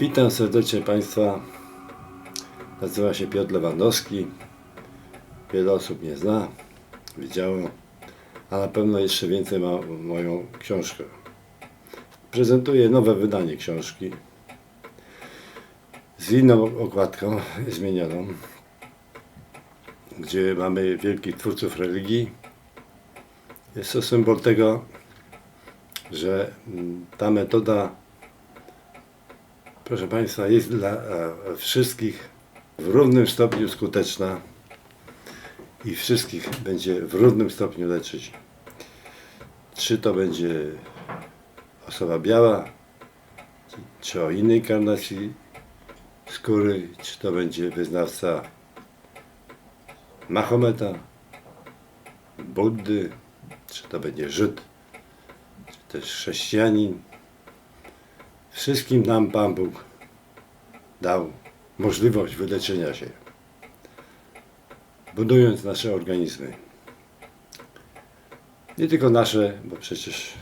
Witam serdecznie Państwa. Nazywam się Piotr Lewandowski. Wiele osób mnie zna, widziało, a na pewno jeszcze więcej ma moją książkę. Prezentuję nowe wydanie książki z inną okładką zmienioną, gdzie mamy wielkich twórców religii. Jest to symbol tego, że ta metoda proszę Państwa, jest dla e, wszystkich w równym stopniu skuteczna i wszystkich będzie w równym stopniu leczyć. Czy to będzie osoba biała, czy o innej karnacji skóry, czy to będzie wyznawca Mahometa, Buddy, czy to będzie Żyd, czy też chrześcijanin. Wszystkim nam Pan Bóg dał możliwość wyleczenia się, budując nasze organizmy. Nie tylko nasze, bo przecież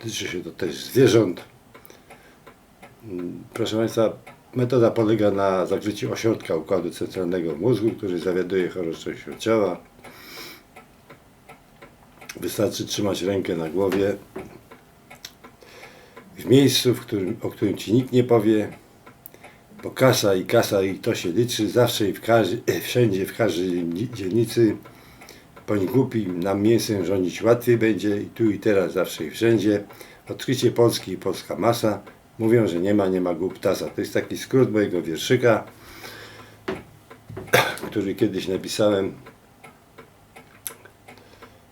tyczy się to też zwierząt. Proszę Państwa, metoda polega na zakryciu ośrodka układu centralnego mózgu, który zawiaduje chorobowością ciała. Wystarczy trzymać rękę na głowie w miejscu, w którym, o którym ci nikt nie powie, bo kasa i kasa i to się liczy zawsze i w każdy, wszędzie, w każdej dzi- dzielnicy. Bądź głupi, nam mięsem rządzić łatwiej będzie i tu i teraz, zawsze i wszędzie. Odkrycie Polski i polska masa. Mówią, że nie ma, nie ma głuptasa. To jest taki skrót mojego wierszyka, który kiedyś napisałem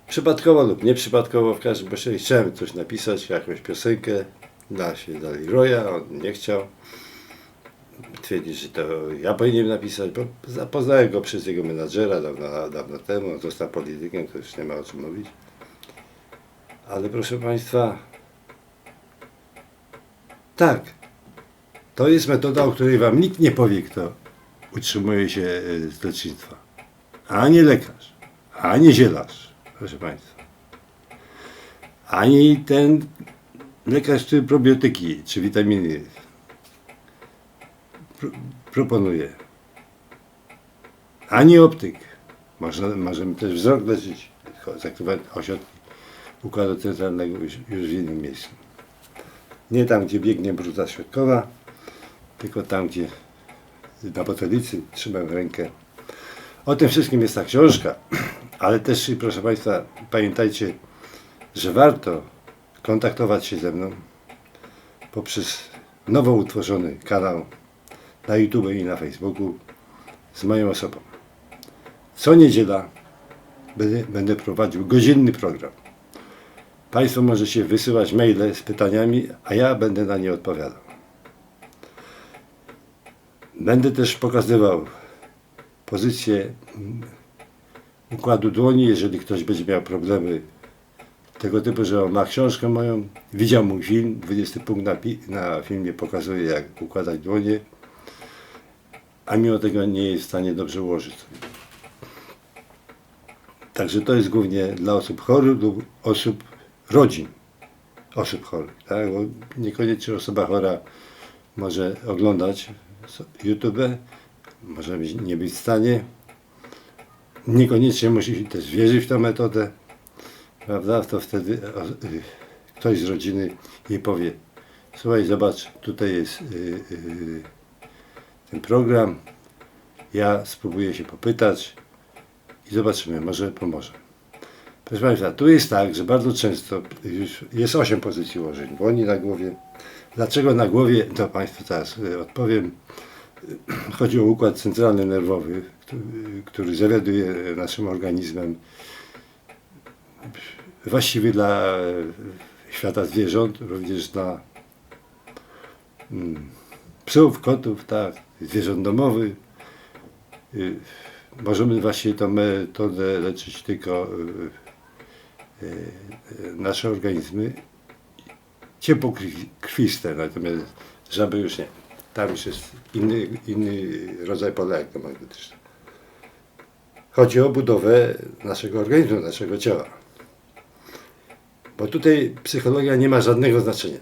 przypadkowo lub nieprzypadkowo, w każdym razie chciałem coś napisać, jakąś piosenkę dla się dali Roya, on nie chciał. Twierdzi, że to ja powinienem napisać, bo zapoznałem go przez jego menadżera dawno, dawno temu, on został politykiem, to już nie ma o czym mówić. Ale proszę Państwa, tak, to jest metoda, o której Wam nikt nie powie, kto utrzymuje się e, z lecznictwa. Ani lekarz, ani zielarz, proszę Państwa. Ani ten lekarz, który probiotyki czy witaminy pro, proponuje. Ani optyk. Można, możemy też wzrok leczyć, zakrywać ośrodki układu centralnego już, już w innym miejscu. Nie tam, gdzie biegnie bruza środkowa, tylko tam, gdzie na botelicy trzymam rękę. O tym wszystkim jest ta książka, ale też, proszę Państwa, pamiętajcie, że warto kontaktować się ze mną poprzez nowo utworzony kanał na YouTube i na Facebooku z moją osobą. Co niedziela będę, będę prowadził godzinny program. Państwo możecie wysyłać maile z pytaniami, a ja będę na nie odpowiadał. Będę też pokazywał pozycję układu dłoni, jeżeli ktoś będzie miał problemy tego typu, że on ma książkę moją, widział mój film, 20 punkt na, na filmie pokazuje jak układać dłonie, a mimo tego nie jest w stanie dobrze ułożyć. Także to jest głównie dla osób chorych lub osób, rodzin osób chorych, tak? Bo niekoniecznie osoba chora może oglądać YouTube, może być, nie być w stanie, niekoniecznie musi też wierzyć w tę metodę, prawda, to wtedy y, ktoś z rodziny jej powie, słuchaj, zobacz, tutaj jest y, y, ten program, ja spróbuję się popytać i zobaczymy, może pomoże. Proszę Państwa, tu jest tak, że bardzo często już jest 8 pozycji ułożeń, dłoni na głowie. Dlaczego na głowie, to Państwu teraz odpowiem. Chodzi o układ centralny nerwowy, który, który zawiaduje naszym organizmem właściwie dla e, świata zwierząt, również dla mm, psów, kotów, tak, zwierząt domowych. Y, Możemy właśnie tą metodę leczyć tylko y, y, nasze organizmy ciepłokrwiste, natomiast żaby już nie. Tam już jest inny, inny rodzaj pola elektromagnetycznego. Chodzi o budowę naszego organizmu, naszego ciała. Bo tutaj psychologia nie ma żadnego znaczenia.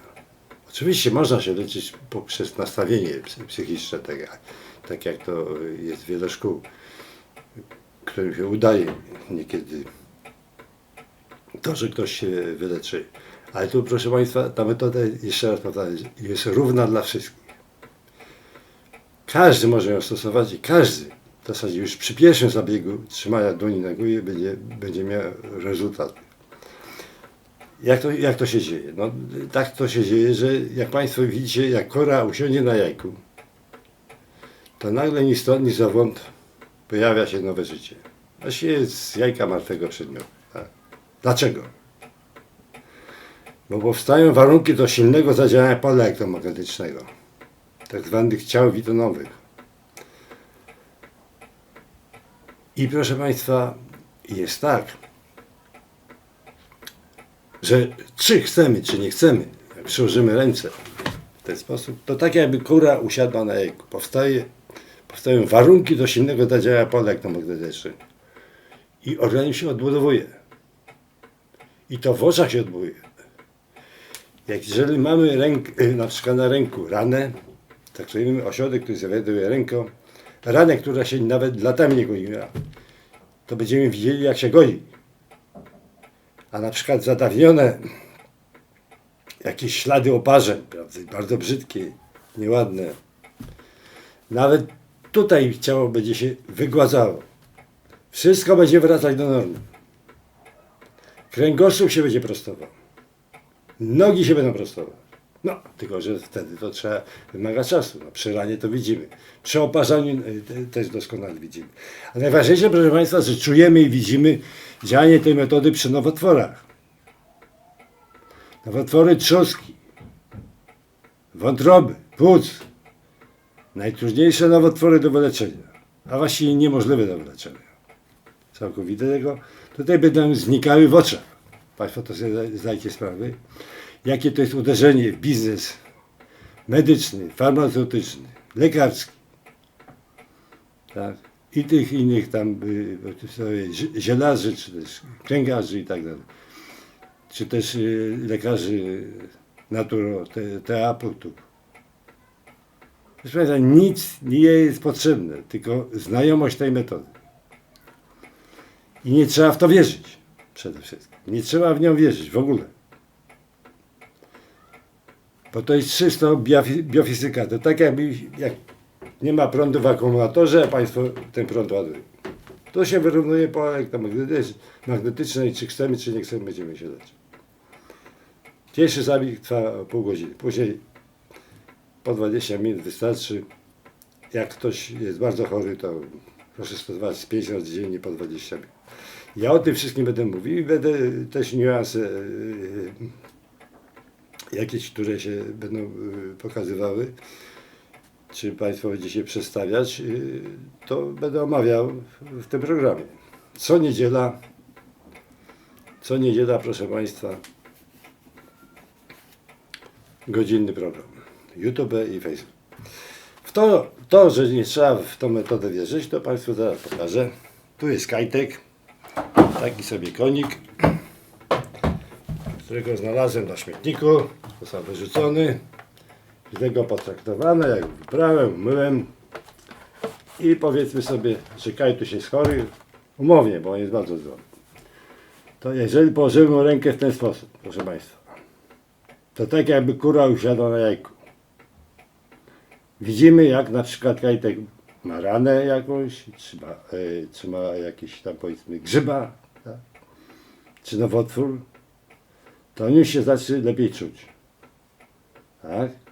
Oczywiście można się leczyć poprzez nastawienie psy- psychiczne, tak, jak- tak jak to jest wiele szkół, którym się udaje niekiedy to, że ktoś się wyleczy. Ale tu, proszę Państwa, ta metoda, jeszcze raz powtarzam, jest równa dla wszystkich. Każdy może ją stosować i każdy w zasadzie już przy pierwszym zabiegu trzymania dłoni na głowie będzie, będzie miał rezultat. Jak to, jak to się dzieje? No, tak to się dzieje, że jak Państwo widzicie, jak kora usiądzie na jajku, to nagle ni stąd, ni zowąd pojawia się nowe życie. Właściwie z jajka martwego przedmiotu. Tak. Dlaczego? Bo powstają warunki do silnego zadziałania pola elektromagnetycznego, tak zwanych ciał witonowych. I proszę Państwa, jest tak, że czy chcemy, czy nie chcemy, przyłożymy ręce w ten sposób, to tak jakby kura usiadła na jajku. Powstaje, powstają warunki do silnego zadziałania pola elektromagnetycznego. I organizm się odbudowuje. I to w oczach się odbuduje. Jak jeżeli mamy ręk, y, na przykład na ręku ranę, tak mamy ośrodek, który zawiaduje ręką, ranę, która się nawet latami nie goiła, to będziemy widzieli, jak się goi. A na przykład zadawnione jakieś ślady oparzeń, prawda, bardzo brzydkie, nieładne. Nawet tutaj ciało będzie się wygładzało. Wszystko będzie wracać do normy. Kręgosłup się będzie prostował. Nogi się będą prostować. No, tylko że wtedy to trzeba, wymaga czasu. No, przy ranie to widzimy. Przy oparzaniu te- też doskonale widzimy. A najważniejsze, proszę Państwa, że czujemy i widzimy działanie tej metody przy nowotworach. Nowotwory trzustki, wątroby, płuc. Najtrudniejsze nowotwory do wyleczenia, a właściwie niemożliwe do wyleczenia. Całkowitego. Tutaj będą znikały w oczach. Państwo to sobie zda- zdajcie sprawę, jakie to jest uderzenie w biznes medyczny, farmaceutyczny, lekarski. Tak? I tych innych tam y, zie- zielarzy, czy też kręgarzy i tak dalej. Czy też y, lekarzy naturoterapeutów. Proszę Państwa, nic nie jest potrzebne, tylko znajomość tej metody. I nie trzeba w to wierzyć przede wszystkim. Nie trzeba w nią wierzyć w ogóle. Bo to jest czysto biofi- biofizyka. To tak jakby jak nie ma prądu w akumulatorze, Państwo ten prąd ładuje. To się wyrównuje po elektromagnetycznej, czy chcemy, czy nie chcemy, będziemy się leczyć. Pierwszy zabieg trwa pół godziny. Później po 20 minut wystarczy. Jak ktoś jest bardzo chory, to proszę stosować 5 razy dziennie po 20 minut. Ja o tym wszystkim będę mówił i będę też niuanse yy, jakieś, które się będą pokazywały, czy Państwo będzie się przedstawiać, yy, to będę omawiał w tym programie. Co niedziela, co niedziela, proszę Państwa, godzinny program. YouTube i Facebook. W to, to, że nie trzeba w tą metodę wierzyć, to Państwu zaraz pokażę. Tu jest kajtek, taki sobie konik, którego znalazłem na śmietniku, został wyrzucony, źle go potraktowano, jak wyprałem, umyłem i powiedzmy sobie, że kajtuś jest chory, umownie, bo on jest bardzo zdrowy. To jeżeli położymy mu rękę w ten sposób, proszę Państwa, to tak jakby kura usiadła na jajku. Widzimy jak na przykład kajtek ma ranę jakąś, czy ma, e, czy ma jakiś tam powiedzmy grzyba, tak? czy nowotwór, to on już się zacznie lepiej czuć. Tak?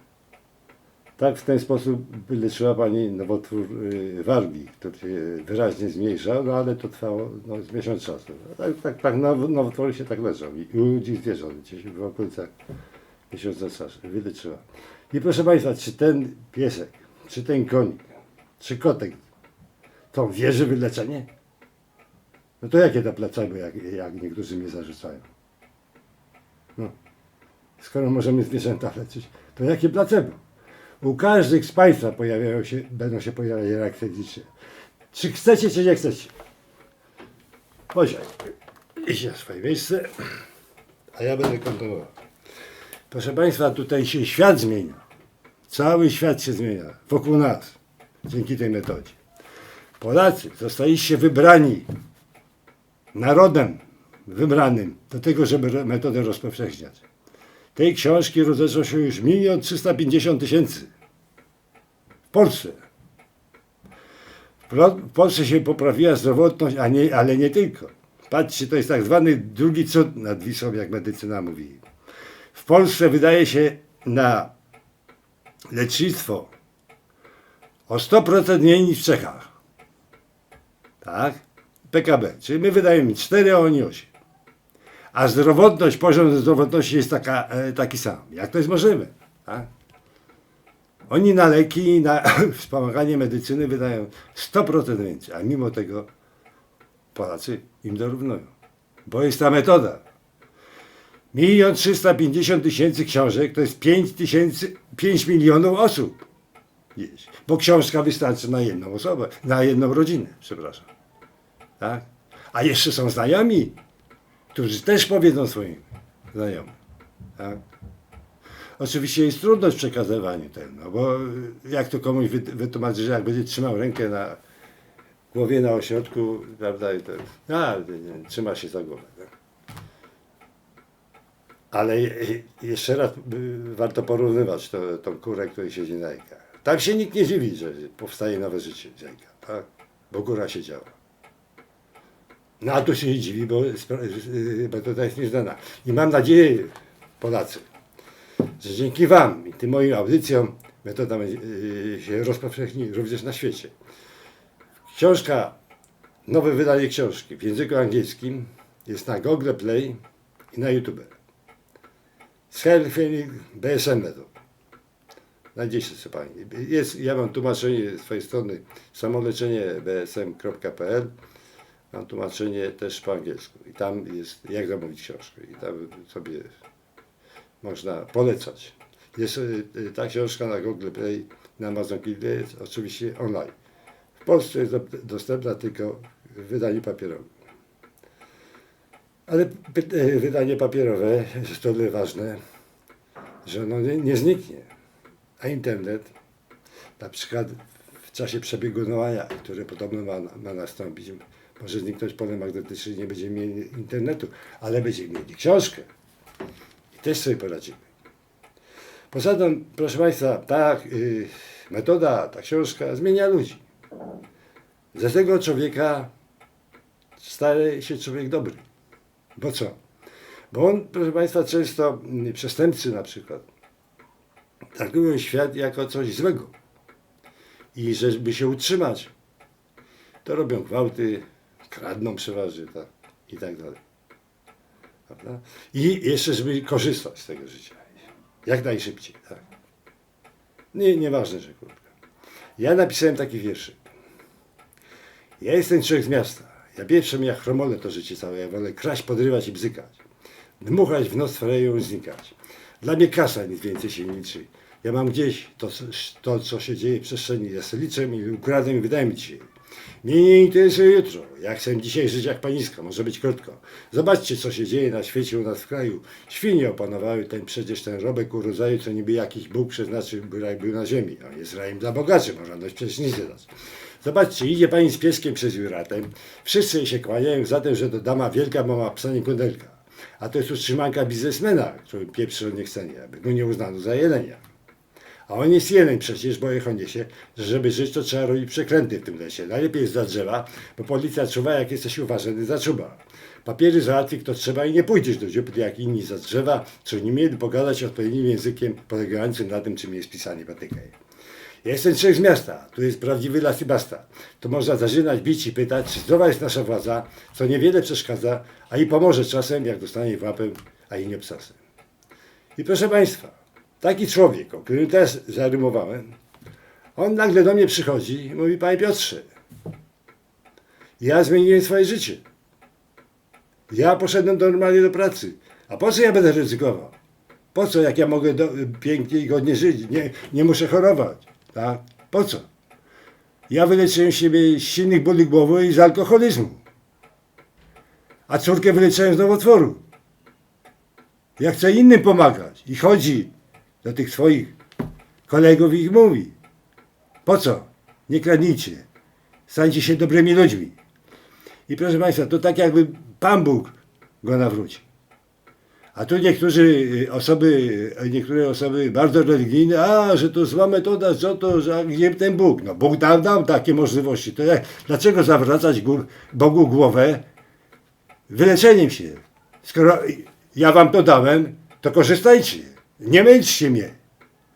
Tak w ten sposób wyleczyła Pani nowotwór y, wargi, który się wyraźnie zmniejszał, no ale to trwało no, z miesiąc czasu. Tak, tak, tak now- nowotwory się tak leczą i u ludzi zwierząt, gdzieś w okolicach miesiąca czasu wyleczyła. I proszę Państwa, czy ten piesek, czy ten konik, czy kotek, to wierzy w wyleczenie? No to jakie to placebo, jak, jak niektórzy mnie zarzucają? No, skoro możemy zwierzęta leczyć, to jakie placebo? U każdych z Państwa pojawiają się, będą się pojawiać reakcje fizyczne. Czy chcecie, czy nie chcecie? Poziom. Idź na swoje miejsce, a ja będę kontynuował. Proszę Państwa, tutaj się świat zmienia. Cały świat się zmienia wokół nas dzięki tej metodzie. Polacy zostaliście wybrani narodem wybranym do tego, żeby metodę rozpowszechniać. Tej książki rozeszło się już milion trzysta pięćdziesiąt tysięcy w Polsce. W Polsce się poprawiła zdrowotność, a nie, ale nie tylko. Patrzcie, to jest tak zwany drugi cud nad Wisłą, jak medycyna mówi. W Polsce wydaje się na lecznictwo o 100% mniej niż w Czechach. Tak? PKB. Czyli my wydajemy 4, a oni 8. A zdrowotność, poziom zdrowotności jest taka, e, taki sam. Jak to jest możliwe? Tak? Oni na leki, na wspomaganie medycyny wydają 100% więcej, a mimo tego Polacy im dorównują. Bo jest ta metoda. Milion trzysta pięćdziesiąt tysięcy książek to jest 5 tysięcy, 5 milionów osób. Jest. Bo książka wystarczy na jedną osobę, na jedną rodzinę, przepraszam. Tak? A jeszcze są znajomi, którzy też powiedzą swoim znajomym. Tak? Oczywiście jest trudność w przekazywaniu tego, no bo y, jak to komuś wy- wytłumaczyć, że jak będzie trzymał rękę na głowie na ośrodku, prawda, i to, a, nie, trzyma się za głowę. Tak? Ale je- jeszcze raz y, warto porównywać to, tą kurę, która siedzi na jajkach. Tam się nikt nie dziwi, że powstaje nowe życie z jajka, tak? bo góra się działa. No a tu się nie dziwi, bo spra- y, metoda jest nieznana. I mam nadzieję, Polacy, że dzięki Wam i tym moim audycjom metoda y, się rozpowszechni również na świecie. Książka, nowe wydanie książki w języku angielskim jest na Google Play i na YouTube. Self-healing BSM method. Znajdziecie sobie Pani. Jest, ja mam tłumaczenie z swojej strony samoleczenie.bsm.pl Mam tłumaczenie też po angielsku. I tam jest jak zamówić książkę. I tam sobie można polecać. Jest y, y, ta książka na Google Play, na Amazon Kindle jest oczywiście online. W Polsce jest do- dostępna tylko w wydaniu papierowym. Ale y, wydanie papierowe jest to tyle ważne, że ono nie, nie zniknie. A internet, na przykład w czasie przebiegunowania, które podobno ma, ma nastąpić, może zniknąć pole magnetyczne i nie będziemy mieli internetu, ale będziemy mieli książkę. I też sobie poradzimy. Poza tym, proszę Państwa, ta y, metoda, ta książka zmienia ludzi. Ze tego człowieka staje się człowiek dobry. Bo co? Bo on, proszę Państwa, często mm, przestępcy na przykład traktują świat jako coś złego. I żeby się utrzymać, to robią gwałty, kradną przeważnie tak, i tak dalej. Prawda? I jeszcze, żeby korzystać z tego życia. Jak najszybciej. Tak. Nie, nieważne, że krótko. Ja napisałem taki wierszyk. Ja jestem człowiek z miasta. Ja pieprzę jak chromole to życie całe. Ja wolę kraść, podrywać i bzykać. Dmuchać w nos freją i znikać. Dla mnie kasa nic więcej się nie liczy. Ja mam gdzieś to, to co się dzieje w przestrzeni. Ja sobie liczę i ukradnę i wydaję mi dzisiaj. Mnie nie interesuje jutro. Ja chcę dzisiaj żyć jak paniska, może być krótko. Zobaczcie, co się dzieje na świecie u nas w kraju. Świnie opanowały ten przecież ten robek urodzaju, co niby jakiś Bóg przeznaczył, by raj był na ziemi. On jest rajem dla bogaczy, można dość przecież nic dać. Zobaczcie, idzie pani z pieskiem przez juratem. Wszyscy się kłaniają za tym, że to dama wielka, bo ma psa nie kundelka. A to jest utrzymanka biznesmena, który pieprzy o niechcenie, aby go nie uznano za jelenia. A on jest jeleń przecież, bo ich niesie, że żeby żyć, to trzeba robić przekręty w tym lesie. Najlepiej jest za drzewa, bo policja czuwa, jak jesteś uważany za czuba. Papiery załatwi kto trzeba i nie pójdziesz do dziupli jak inni za drzewa, co nie mieli pogadać odpowiednim językiem polegającym na tym, czym jest pisanie patykaj. Ja jestem człowiek z miasta, tu jest prawdziwy las i basta. Tu można zażynać, bić i pytać, czy zdrowa jest nasza władza, co niewiele przeszkadza, a i pomoże czasem, jak dostanie w łapę, a i nie obsasem. I proszę Państwa, taki człowiek, o którym też zarymowałem, on nagle do mnie przychodzi i mówi, Panie Piotrze, ja zmieniłem swoje życie. Ja poszedłem normalnie do pracy. A po co ja będę ryzykował? Po co, jak ja mogę do, pięknie i godnie żyć? Nie, nie muszę chorować. Tak? Po co? Ja wyleczyłem siebie z silnych bóli głowy i z alkoholizmu. A córkę wyleczyłem z nowotworu. Jak chce innym pomagać i chodzi do tych swoich kolegów ich mówi. Po co? Nie kradnijcie. Stańcie się dobrymi ludźmi. I proszę Państwa, to tak jakby Pan Bóg go nawrócił. A tu niektórzy y, osoby, y, niektóre osoby bardzo religijne, a, że to zła metoda, co to, że gdzie ten Bóg? No Bóg dał, dał takie możliwości. To jak, dlaczego zawracać Bogu głowę wyleczeniem się? Skoro ja wam to dałem, to korzystajcie. Nie męczcie mnie.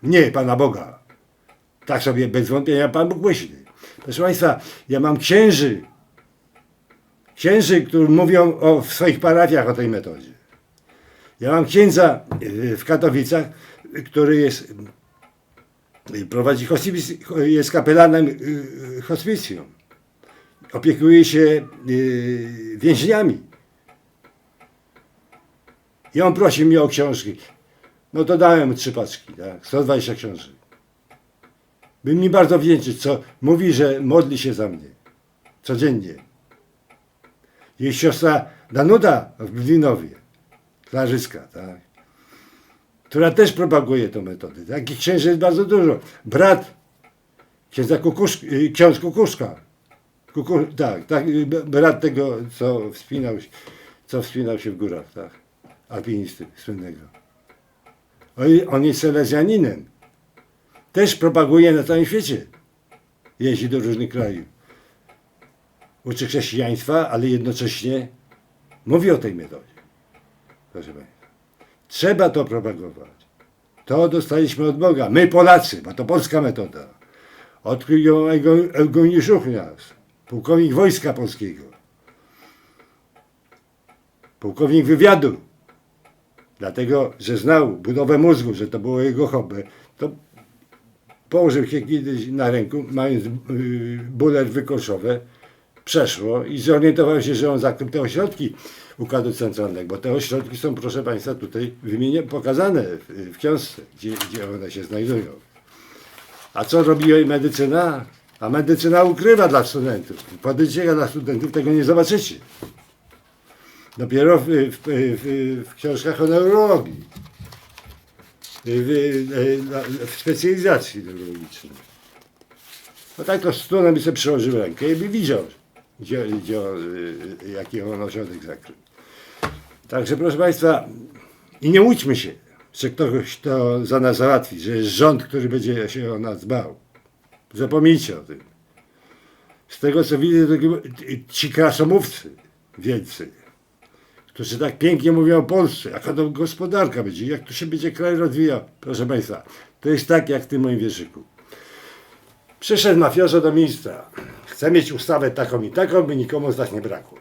Nie, Pana Boga. Tak sobie bez wątpienia Pan Bóg myśli. Proszę Państwa, ja mam księży, księży, którzy mówią o, w swoich parafiach o tej metodzie. Ja mam księdza y, w Katowicach, który jest, y, prowadzi hospic, jest kapelanem y, hospicjum. Opiekuje się więźniami. I on prosi mnie o książki. No to dałem trzy paczki, tak? 120 książek. Był mi bardzo wdzięczny, co mówi, że modli się za mnie. Codziennie. Jej siostra Danuta w Blinowie, Klarzyska, tak? Która też propaguje tę metodę. Takich księży jest bardzo dużo. Brat księdza Kukuszka, y, ksiądz Kukuszka. Kuku, tak, tak, y, brat tego, co wspinał, co wspinał się w górach, tak? Alpinisty słynnego. On, on jest selezjaninem. Też propaguje na całym świecie. Jeździ do różnych krajów. Uczy chrześcijaństwa, ale jednocześnie mówi o tej metodzie. Proszę Państwa. Trzeba to propagować. To dostaliśmy od Boga. My Polacy, bo to polska metoda. Odkrył ją Eugeniusz Szuchniarz, pułkownik Wojska Polskiego. Pułkownik wywiadu. Dlatego, że znał budowę mózgu, że to było jego hobby, to położył się kiedyś na ręku, mając yy, bóle wykoszowe, przeszło i zorientował się, że on zakrył te ośrodki układu centralnego, bo te ośrodki są, proszę Państwa, tutaj wymienione, pokazane w, w książce, gdzie, gdzie one się znajdują. A co robi medycyna? A medycyna ukrywa dla studentów. Podejdziecie dla studentów, tego nie zobaczycie. Dopiero w, w, w, w książkach o neurologii. W, w, specjalizacji neurologicznej. No tak to student by sobie przyłożył rękę i by widział, gdzie, gdzie, on, y, jaki on ośrodek zakrył. Także proszę Państwa, i nie łudźmy się, że ktoś to za nas załatwi, że jest rząd, który będzie się o nas dbał. Zapomnijcie o tym. Z tego co widzę, to ci krasomówcy wielcy, którzy tak pięknie mówią o Polsce, jaka to gospodarka będzie, jak tu się będzie kraj rozwijał. Proszę Państwa, to jest tak jak w tym moim wierszyku. Przyszedł mafiozo do ministra. Chce mieć ustawę taką i taką, by nikomu z nas nie brakło.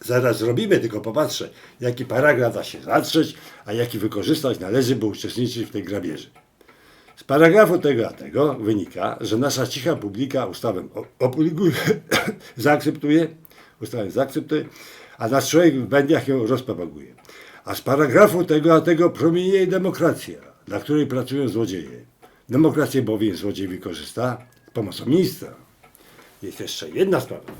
Zaraz zrobimy, tylko popatrzę, jaki paragraf da się zatrzeć, a jaki wykorzystać należy, by uczestniczyć w tej grabieży. Z paragrafu tego a tego wynika, że nasza cicha publika ustawę opublikuje, zaakceptuje, ustawę zaakceptuje, a nasz człowiek w mediach ją rozpropaguje. A z paragrafu tego a tego promienieje demokracja, dla której pracują złodzieje. Demokrację bowiem złodziej wykorzysta z pomocą ministra. Jest jeszcze jedna sprawa.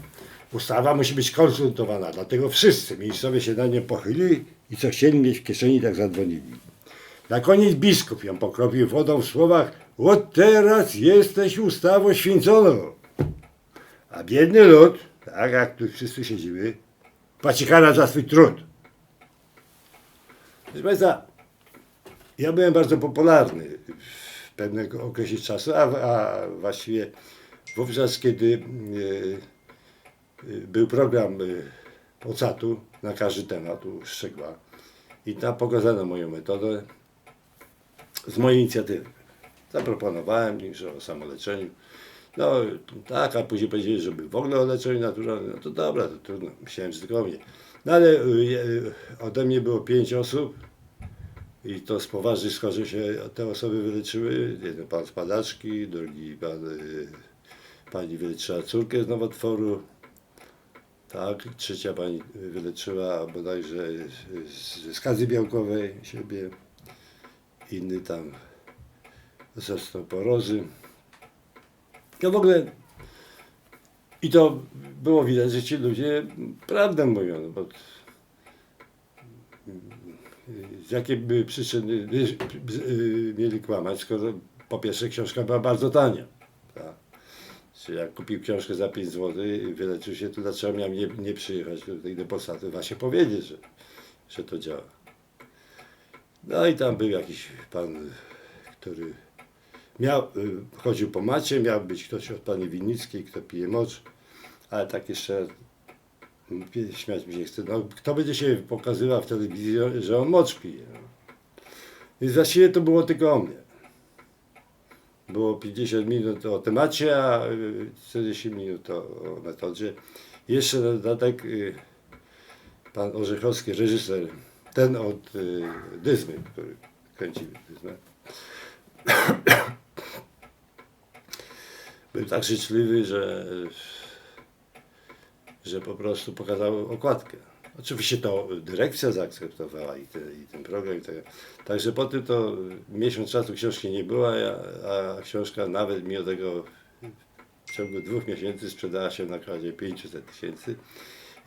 Ustawa musi być konsultowana, dlatego wszyscy ministrowie się na nią pochylili i co chcieli mieć w kieszeni, tak zadzwonili. Na koniec biskup ją pokropił wodą w słowach Od teraz jesteś ustawą święconą. A biedny lud, tak jak tu wszyscy siedzimy, płaci kara za swój trud. Proszę Państwa, ja byłem bardzo popularny w pewnym okresie czasu, a, a właściwie wówczas, kiedy e, e, był program e, OCAT-u na każdy temat u Szczegła i tam pokazano moją metodę z mojej inicjatywy. Zaproponowałem im, że o samoleczeniu. No tak, a później powiedzieli, żeby w ogóle o leczeniu. No to dobra, to trudno. Myślałem, że tylko mnie. No ale y, y, ode mnie było pięć osób i to z poważnych schorzeń się te osoby wyleczyły. Jeden pan z padaczki, drugi pan, y, pani wyleczyła córkę z nowotworu. Tak, trzecia pani wyleczyła bodajże ze skazy białkowej siebie. Inny tam z osteoporozy. No w ogóle i to było widać, że ci ludzie prawdę mówią, no bo z jakiej przyczyny by, y, mieli kłamać, skoro po pierwsze książka była bardzo tania. Tak? Jak kupił książkę za 5 zł i wyleczył się, to dlaczego miał nie, nie przyjechać tutaj do Polsatu, właśnie powiedzieć, że, że to działa. No i tam był jakiś pan, który miał, y, chodził po macie, miał być ktoś od pani Winnickiej, kto pije mocz, ale tak jeszcze mm, śmiać mi się chce. No, kto będzie się pokazywał w telewizji, że on mocz pije? No. Więc właściwie to było tylko o mnie. Było 50 minut o temacie, a y, 40 minut o, metodzie. Jeszcze dodatek y, pan Orzechowski, reżyser, ten od y, Dyzmy, który kręci Dyzmę, był tak życzliwy, że, że po prostu pokazał okładkę. Oczywiście to dyrekcja zaakceptowała i, te, i ten program. I te, także po tym to miesiąc czasu książki nie była, a, a książka nawet mimo tego w ciągu dwóch miesięcy sprzedała się na nakładzie 500 tysięcy.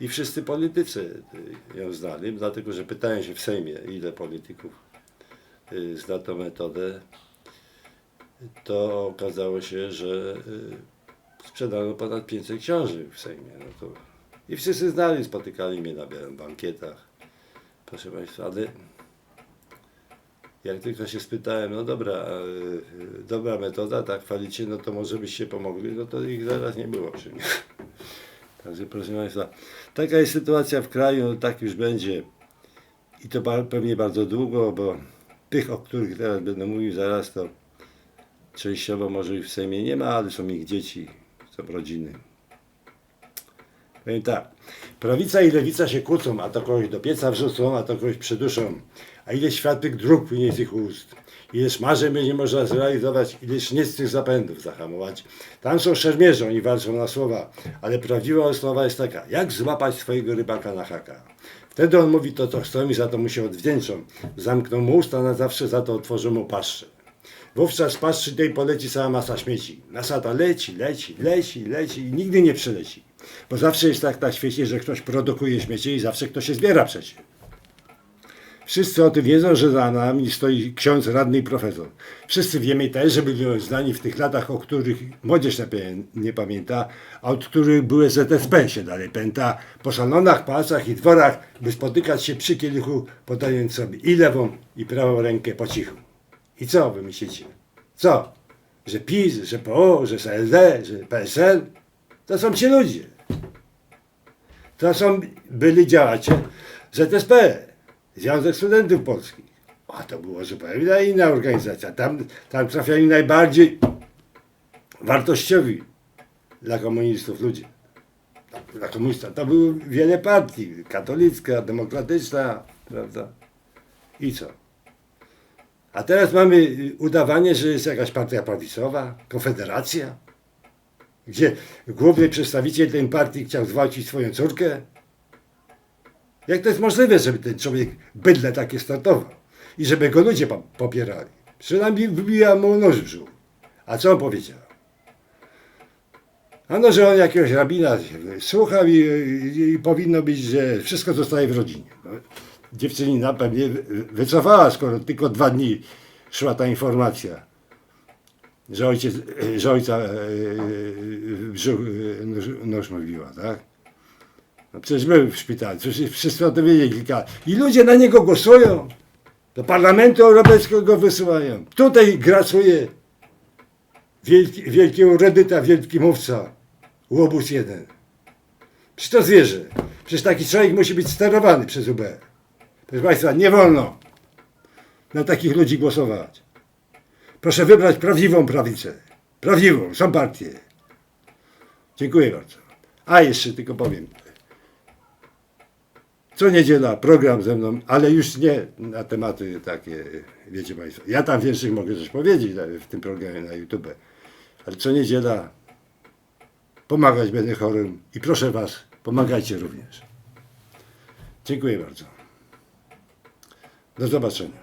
I wszyscy politycy ją znali, dlatego że pytałem się w Sejmie, ile polityków y, zna tą metodę. To okazało się, że y, sprzedano ponad 500 książek w Sejmie. No to I wszyscy znali, spotykali mnie na bankietach. Proszę Państwa, ale jak tylko się spytałem, no dobra, y, dobra metoda, tak chwalicie, no to może byście pomogli, no to ich zaraz nie było przy mnie. Także proszę Państwa, taka jest sytuacja w kraju, tak już będzie. I to pewnie bardzo długo, bo tych, o których teraz będę mówił zaraz, to częściowo może ich w Sejmie nie ma, ale są ich dzieci, są rodziny. Powiem tak, prawica i lewica się kłócą, a to kogoś do pieca wrzucą, a to kogoś przyduszą. A ile światłych dróg płynie z ich ust, ileż marzeń będzie można zrealizować, ileż niecnych zapędów zahamować. Tam są szermierze, oni walczą na słowa, ale prawdziwa osnowa jest taka, jak złapać swojego rybaka na haka. Wtedy on mówi to, co chcą i za to mu się odwdzięczą. Zamkną mu usta na zawsze, za to otworzą mu paszczę. Wówczas z paszczy tej poleci cała masa śmieci. Masa ta leci, leci, leci, leci i nigdy nie przyleci. Bo zawsze jest tak na świecie, że ktoś produkuje śmieci i zawsze ktoś się zbiera przecież. Wszyscy o tym wiedzą, że za nami stoi ksiądz radny i profesor. Wszyscy wiemy też, że byli znani w tych latach, o których młodzież pamię- nie pamięta, a od których były ZSP się dalej pęta, po salonach, pałacach i dworach, by spotykać się przy kielichu, podając sobie i lewą, i prawą rękę po cichu. I co wy myślicie? Co? Że PiS, że PO, że SLD, że PSL? To są ci ludzie. To są byli działacze ZSP, Związek Studentów Polskich. A to było zupełnie inna organizacja. Tam, tam trafiali najbardziej wartościowi dla komunistów ludzie. Dla komunistów. To było wiele partii. Katolicka, demokratyczna, prawda? I co? A teraz mamy y, udawanie, że jest jakaś partia prawicowa, konfederacja, gdzie główny przedstawiciel tej partii chciał zwalczyć swoją córkę. Jak to jest możliwe, żeby ten człowiek bydle takie startował i żeby go ludzie po- popierali? Przynajmniej wybija mu nóż w brzuch. A co on powiedział? Ano, że on jakiegoś rabina słuchał i, i, i powinno być, że wszystko zostaje w rodzinie. Dziewczynina pewnie wy- wycofała, skoro tylko dwa dni szła ta informacja, że, ojciec, że ojca e, w brzuch e, nóż, mówiła, tak? No przecież był w szpitalu, przecież wszyscy o tym wiedzieli. kilka- I ludzie na niego głosują. Do Parlamentu Europejskiego go wysyłają. Tutaj grasuje wielki, wielkiego redyta, wielki mówca. Łobuz jeden. Przecież to zwierzę. Przecież taki człowiek musi być sterowany przez UB. Proszę Państwa, nie wolno na takich ludzi głosować. Proszę wybrać prawdziwą prawicę. Prawdziwą, są partie. Dziękuję bardzo. A jeszcze tylko powiem. Co niedziela program ze mną, ale już nie na tematy takie, wiecie Państwo. Ja tam większych mogę coś powiedzieć w tym programie na YouTube. Ale co niedziela pomagać będę chorym i proszę Was, pomagajcie również. Dziękuję bardzo. Do zobaczenia.